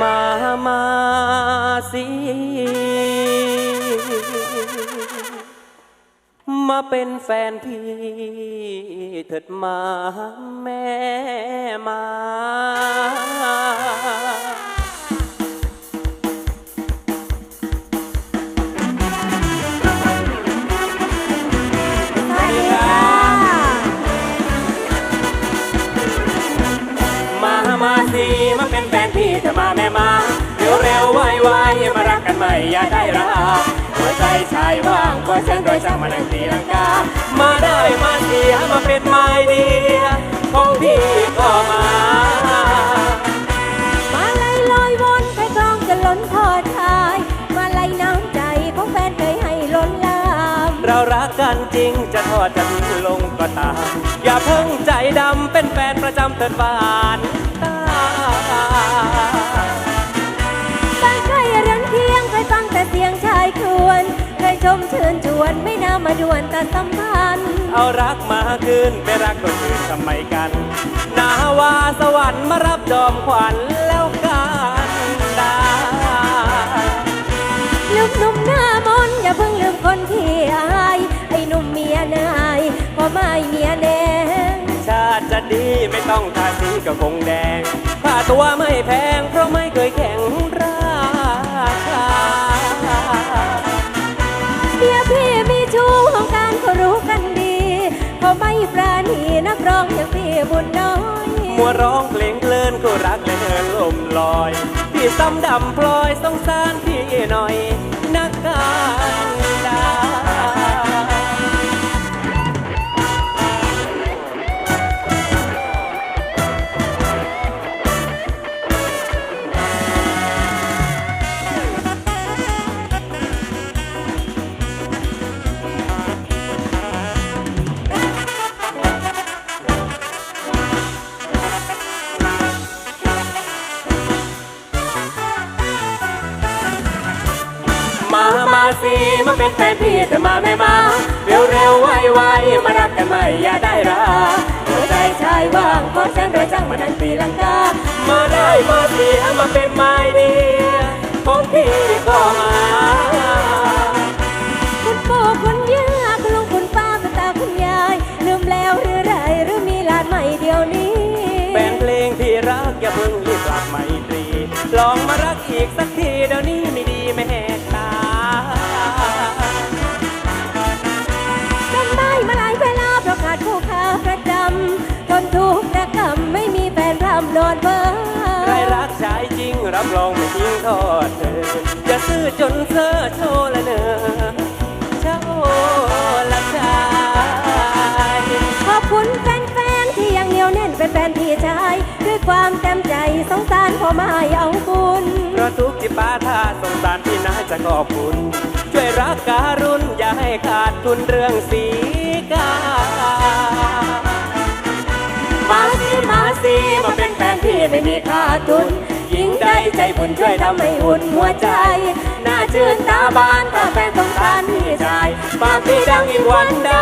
มามาสิมาเป็นแฟนพี่เถิดมาแม่มา เป็นแฟนพี่เธอมาแม่มาเร็วเร็วๆไวไวๆมารักกันใหม่อย่าได้ราหัวใจชายว่างก็เชิญโดยช่างมานั่งตีลังกา มาได้มาเสียมาเป็นไม้เดียของพี่ก็มามาไล่ลอยวนใครกลองจะล้นทอดทาย มาไล่น้ำใจของแฟนเคยให้ล้นลาม เรารักกันจริงจะทอดจะทิ้งลงก็ตาม อย่าเพิ่งใจดำเป็นแฟนประจำเถิดหวาน วนไม่น่ามาด่วนตัดสัมพันธ์ เอารักมาคืนไปรักคนอื่นทำไมกัน นาวาสวรรค์มารับจอมขวัญแล้วกันดาลืมหนุ่มหน้ามนต์อย่าเพิ่งลืมคนที่อาย ไอ้หนุ่มเมียนายพอไม่เมียแดงชาติจะดีไม่ต้องทาสีก็คงแดงค่าตัวไม่แพงเพราะไม่เคยแข่ง ไม่ปราณีนักร้องอย่างพี่บุญน้อยมัวร้องเพลงเพลินก็รักและเดินลมลอย พี่ซ้ำดำพลอยสงสารพี่หน่อยนักการ สิมาเป็นแฟนพี่เธอมาไม่มา เร็วเร็วไวไวๆมารักกันใหม่อย่าได้ราหัวใจชายว่างขอฉันโดยช่างมานั่งตีลังกา มาได้มาเสียมาเป็นไม้เดียของพี่ก็มาคุณปู่คุณย่าคุณลุงคุณป้าคุณตาคุณยาย ลืมแล้วหรือไรหรือมีหลานใหม่เดียวนี้แฟนเพลงที่รักอย่าเพิ่งรีบกลับไมตรีลองมารักอีกสักทีเดี๋ยวนี้ อนเบอใครรักชายจริงรับรองไม่ทิ้งทอดเธออย่าซื่อจนเซอโชว์ละเนอโชว์ละชายขอบคุณแฟนๆที่ยังเหนียวแน่นเป็นแฟนพี่ชายด้วยความเต็มใจสงสารพ่อไม่เอาคุณเพราะทุกที่ป้าท่าสงสารพี่น่าจะขอบคุณ ช่วยรักการุณอย่าให้ขาดทุนเรื่องสีกามา ไม่มีค่าทุนยิ่งได้ใจบุญช่วยทำให้อุ่นหัวใจ หน้าชื่นตาบานถ้าแฟนสงการพี่ชายปากพี่ดังอีกวันใด